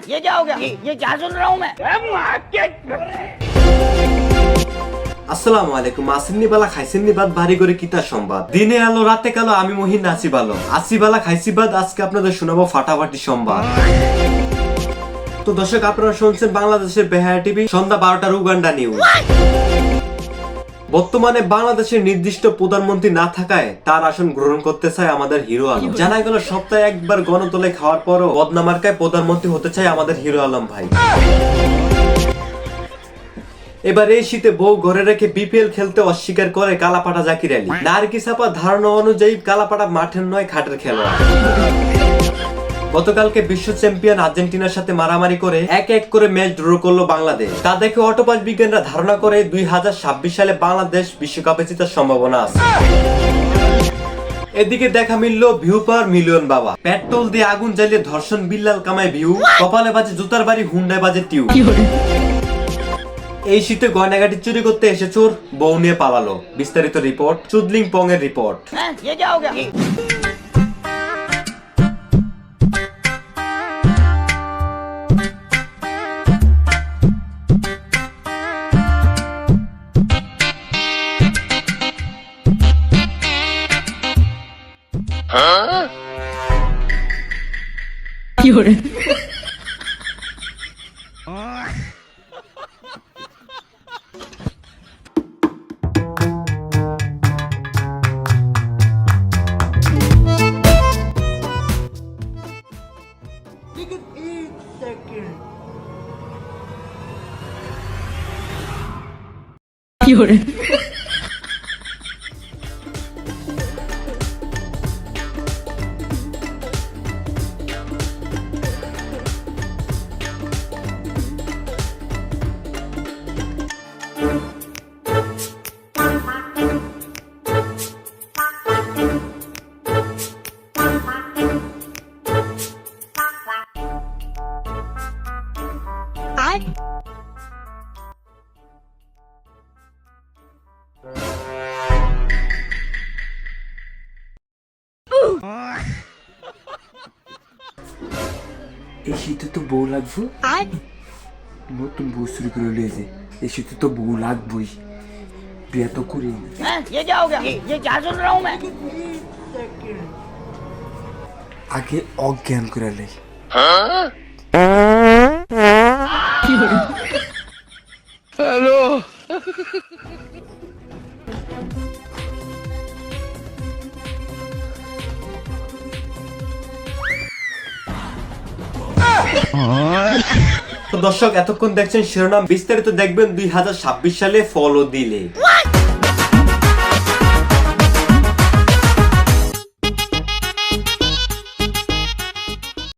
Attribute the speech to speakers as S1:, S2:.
S1: ये क्या हो गया ये, ये क्या सुन रहा हूँ मैं
S2: আসসালামু আলাইকুম আসেননি বালা খাইছেননি বাদ ভারী করে কিতা সংবাদ দিনে আলো রাতে কালো আমি মহিন নাচি বালো আসি বালা খাইছি বাদ আজকে আপনাদের শোনাবো ফাটাফাটি সংবাদ তো দর্শক আপনারা শুনছেন বাংলাদেশের বেহায়া টিভি সন্ধ্যা বারোটার উগান্ডা নিউজ বর্তমানে বাংলাদেশের নির্দিষ্ট প্রধানমন্ত্রী না থাকায় তার আসন গ্রহণ করতে চায় আমাদের হিরো আলম। জানা গেল সপ্তাহে একবার গণতলে খাওয়ার পরও বদনামার্কায় প্রধানমন্ত্রী হতে চায় আমাদের হিরো আলম ভাই। এবার এই শীতে বউ ঘরে রেখে বিপিএল খেলতে অস্বীকার করে কালাপাটা জাকির আলী। নারকি সাপা ধারণা অনুযায়ী কালাপাটা মাঠের নয় খাটের খেলোয়াড়। গতকালকে বিশ্ব চ্যাম্পিয়ন আর্জেন্টিনার সাথে মারামারি করে এক এক করে ম্যাচ ড্র করল বাংলাদেশ। তা দেখে অটোপাস বিজ্ঞানরা ধারণা করে দুই হাজার ছাব্বিশ সালে বাংলাদেশ বিশ্বকাপে জেতার সম্ভাবনা আছে। এদিকে দেখা মিললো ভিউ পার মিলিয়ন বাবা। পেট্রোল দিয়ে আগুন জ্বালিয়ে ধর্ষণ বিল্লাল কামায় ভিউ কপালে বাজে জুতার বাড়ি হুন্ডায় বাজে টিউ। এই শীতে গয়নাগাটি চুরি করতে এসে চোর বউ নিয়ে পালালো। বিস্তারিত রিপোর্ট চুদলিং পং এর রিপোর্ট
S1: 요래. 요래. Bye.
S3: এই শীতে তো বউ লাগবো আর নতুন বউ শুরু করে লিয়েছে এই শীতে তো বউ লাগবই বিয়ে তো করি আগে অজ্ঞান করে লেই
S2: তো দর্শক এতক্ষণ দেখছেন শিরোনাম বিস্তারিত দেখবেন দুই হাজার ছাব্বিশ সালে ফলো দিলে।